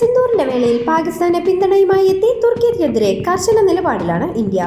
സിന്ദൂറിന്റെ വേളയിൽ പാകിസ്ഥാന് പിന്തുണയുമായി എത്തി തുർക്കിക്കെതിരെ കർശന നിലപാടിലാണ് ഇന്ത്യ.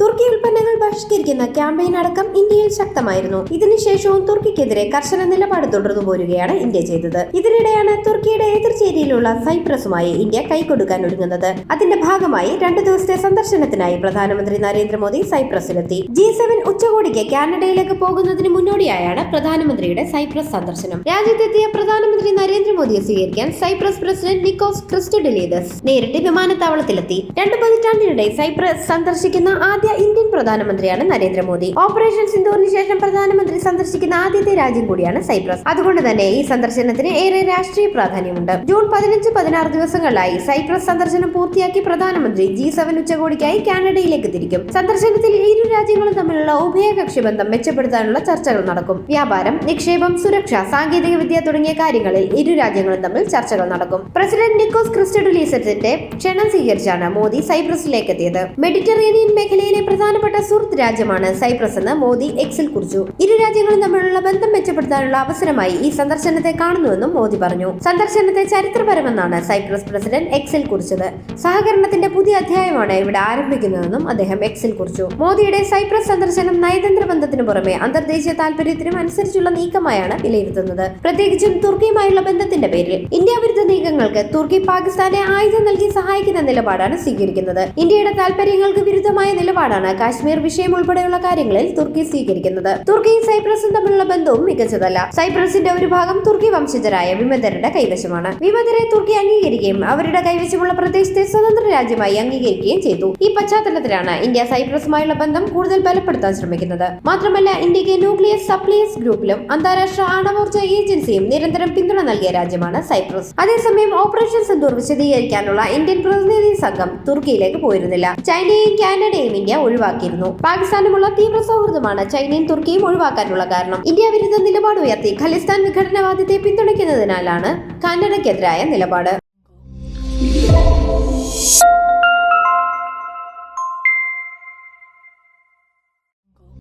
തുർക്കി ഉൽപ്പന്നങ്ങൾ ബഹിഷ്കരിക്കുന്ന ക്യാമ്പയിൻ അടക്കം ഇന്ത്യയിൽ ശക്തമായിരുന്നു. ഇതിനുശേഷവും തുർക്കിക്കെതിരെ കർശന നിലപാട് തുടർന്നു പോരുകയാണ് ഇന്ത്യ ചെയ്തത്. ഇതിനിടെയാണ് തുർക്കിയുടെ എതിർചേരിയിലുള്ള സൈപ്രസുമായി ഇന്ത്യ കൈകൊടുക്കാൻ ഒരുങ്ങുന്നത്. അതിന്റെ ഭാഗമായി രണ്ടു ദിവസത്തെ സന്ദർശനത്തിനായി പ്രധാനമന്ത്രി നരേന്ദ്രമോദി സൈപ്രസിലെത്തി. ജി സെവൻ ഉച്ചകോടിക്ക് കാനഡയിലേക്ക് പോകുന്നതിന് മുന്നോടിയായാണ് പ്രധാനമന്ത്രിയുടെ സൈപ്രസ് സന്ദർശനം. രാജ്യത്തെത്തിയ പ്രധാനമന്ത്രി നരേന്ദ്രമോദിയെ സ്വീകരിക്കാൻ സൈപ്രസ് പ്രസിഡന്റ് നിക്കോസ് ക്രിസ്റ്റഡലിയദസ് നേരിട്ട് വിമാനത്താവളത്തിലെത്തി. രണ്ടു പതിറ്റാണ്ടിനിടെ സൈപ്രസ് സന്ദർശിക്കുന്ന ആദ്യ ഇന്ത്യൻ പ്രധാനമന്ത്രിയാണ് നരേന്ദ്രമോദി. ഓപ്പറേഷൻ സിന്ധൂറിന് ശേഷം പ്രധാനമന്ത്രി സന്ദർശിക്കുന്ന ആദ്യത്തെ രാജ്യം കൂടിയാണ് സൈപ്രസ്. അതുകൊണ്ട് തന്നെ ഈ സന്ദർശനത്തിന് ഏറെ രാഷ്ട്രീയ പ്രാധാന്യമുണ്ട്. ജൂൺ പതിനഞ്ച് പതിനാറ് ദിവസങ്ങളിലായി സൈപ്രസ് സന്ദർശനം പൂർത്തിയാക്കി പ്രധാനമന്ത്രി ജി സെവൻ ഉച്ചകോടിക്കായി കാനഡയിലേക്ക് തിരിക്കും. സന്ദർശനത്തിൽ ഇരു രാജ്യങ്ങളും തമ്മിലുള്ള ഉഭയകക്ഷി ബന്ധം മെച്ചപ്പെടുത്താനുള്ള ചർച്ചകൾ നടക്കും. വ്യാപാരം നിക്ഷേപം സുരക്ഷ സാങ്കേതിക വിദ്യ തുടങ്ങിയ കാര്യങ്ങളിൽ ഇരു രാജ്യങ്ങളും തമ്മിൽ ചർച്ചകൾ നടക്കും. പ്രസിഡന്റ് നിക്കോസ് ക്രിസ്റ്റഡുലീസത്തിന്റെ ക്ഷണം സ്വീകരിച്ചാണ് മോദി സൈപ്രസിലേക്ക് എത്തിയത് മെഡിറ്ററേനിയൻ മേഖലയിലെ പ്രധാനപ്പെട്ട സുഹൃത്ത് രാജ്യമാണ് സൈപ്രസ് എന്ന് മോദി എക്സിൽ കുറിച്ചു. ഇരു രാജ്യങ്ങളും തമ്മിലുള്ള ബന്ധം മെച്ചപ്പെടുത്താനുള്ള അവസരമായി ഈ സന്ദർശനത്തെ കാണുന്നുവെന്നും മോദി പറഞ്ഞു. സന്ദർശനത്തെ ചരിത്രപരമെന്നാണ് സൈപ്രസ് പ്രസിഡന്റ് എക്സിൽ കുറിച്ചത്. സഹകരണത്തിന്റെ പുതിയ അധ്യായമാണ് ഇവിടെ ആരംഭിക്കുന്നതെന്നും അദ്ദേഹം എക്സിൽ കുറിച്ചു. മോദിയുടെ സൈപ്രസ് സന്ദർശനം നയതന്ത്ര ബന്ധത്തിനു പുറമെ അന്തർദേശീയ താൽപര്യത്തിനും അനുസരിച്ചുള്ള നീക്കമായാണ് വിലയിരുത്തുന്നത്. പ്രത്യേകിച്ചും തുർക്കിയുമായുള്ള ബന്ധത്തിന്റെ പേരിൽ. ഇന്ത്യ വിരുദ്ധ നീക്കങ്ങൾക്ക് തുർക്കി പാകിസ്ഥാനെ ആയുധം നൽകി സഹായിക്കുന്ന നിലപാടാണ് സ്വീകരിക്കുന്നത്. ഇന്ത്യയുടെ താൽപര്യങ്ങൾക്ക് വിരുദ്ധമായ നിലപാടാണ് കാശ്മീർ വിഷയം ഉൾപ്പെടെയുള്ള കാര്യങ്ങളിൽ തുർക്കി സ്വീകരിക്കുന്നത്. തുർക്കിയും സൈപ്രസും തമ്മിലുള്ള ബന്ധവും മികച്ചതല്ല. സൈപ്രസിന്റെ ഒരു ഭാഗം തുർക്കി വംശജരായ വിമതരുടെ കൈവശമാണ്. വിമതരെ തുർക്കി അംഗീകരിക്കുകയും അവരുടെ കൈവശമുള്ള പ്രദേശത്തെ സ്വതന്ത്ര രാജ്യമായി അംഗീകരിക്കുകയും ചെയ്തു. ഈ പശ്ചാത്തലത്തിലാണ് ഇന്ത്യ സൈപ്രസുമായുള്ള ബന്ധം കൂടുതൽ ബലപ്പെടുത്താൻ ശ്രമിക്കുന്നത്. മാത്രമല്ല ഇന്ത്യയ്ക്ക് ന്യൂക്ലിയർ സപ്ലൈസ് ഗ്രൂപ്പിലും അന്താരാഷ്ട്ര ആണവോർജ ഏജൻസിയും നിരന്തരം പിന്തുണ നൽകിയ രാജ്യമാണ് സൈപ്രസ്. അതേസമയം ഓപ്പറേഷൻ സിന്ദൂർ വിശദീകരിക്കാനുള്ള ഇന്ത്യൻ പ്രതിനിധി സംഘം തുർക്കിയിലേക്ക് പോയിരുന്നില്ല. ചൈനയും കാനഡയും ഇന്ത്യ ഒഴിവാക്കിയിരുന്നു. പാകിസ്ഥാനുമുള്ള തീവ്ര സൗഹൃദമാണ് ചൈനയും തുർക്കിയും ഒഴിവാക്കാനുള്ള കാരണം. ഇന്ത്യ വിരുദ്ധ നിലപാട് ഉയർത്തി ഖലിസ്ഥാൻ വിഘടനവാദത്തെ പിന്തുണയ്ക്കുന്നതിനാലാണ് കാനഡയ്ക്കെതിരായ നിലപാട്.